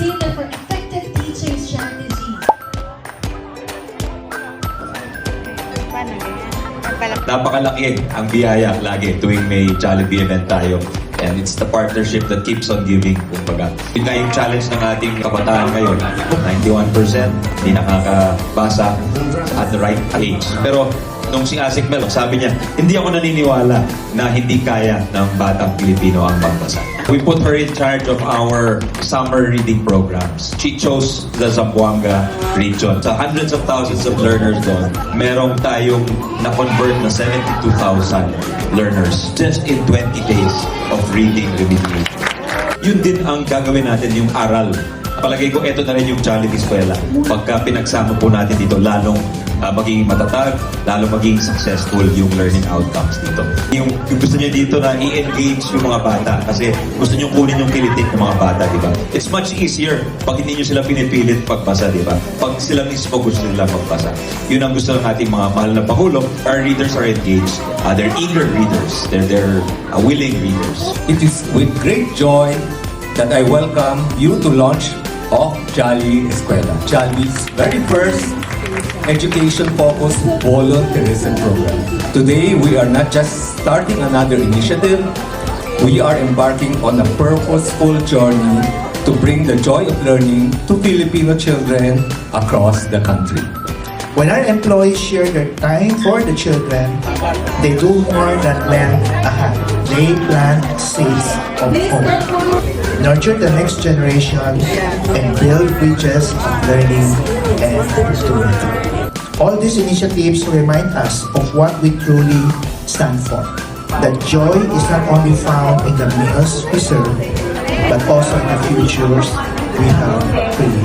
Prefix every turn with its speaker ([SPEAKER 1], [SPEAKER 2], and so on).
[SPEAKER 1] Center for Effective Teaching?
[SPEAKER 2] Pala
[SPEAKER 3] Napakalaki ang biyaya lagi tuwing may Jollibee event tayo. And it's the partnership that keeps on giving, kumbaga. Yun nga yung challenge ng ating kabataan ngayon. 91% hindi nakakabasa at the right age. Pero nung si Asik Mel, sabi niya, hindi ako naniniwala na hindi kaya ng batang Pilipino ang magbasa. We put her in charge of our summer reading programs. She chose the Zamboanga region. Sa hundreds of thousands of learners doon, merong tayong na-convert na 72,000 learners just in 20 days of reading remediation. Yun din ang gagawin natin, yung aral. Palagay ko, ito na rin yung Jollibee Eskwela. Pagka pinagsama po natin dito, lalong ah, magiging matatag, lalong magiging successful yung learning outcomes dito. Yung, yung gusto niyo dito na i-engage yung mga bata kasi gusto niyo kunin yung kilitik ng mga bata, di ba? It's much easier pag hindi niyo sila pinipilit pagbasa, di ba? Pag sila mismo gusto nila magbasa. Yun ang gusto ng ating mga mahal na Pangulo. Our readers are engaged. Uh, they're eager readers. They're, they're uh, willing readers.
[SPEAKER 4] It is with great joy that I welcome you to launch of Jolly Escuela, Jolly's very first education-focused volunteerism program. Today, we are not just starting another initiative, we are embarking on a purposeful journey to bring the joy of learning to Filipino children across the country.
[SPEAKER 5] When our employees share their time for the children, they do more than lend a hand. They plant seeds of hope, nurture the next generation, and build bridges of learning and opportunity. All these initiatives remind us of what we truly stand for. That joy is not only found in the meals we serve, but also in the futures we have created.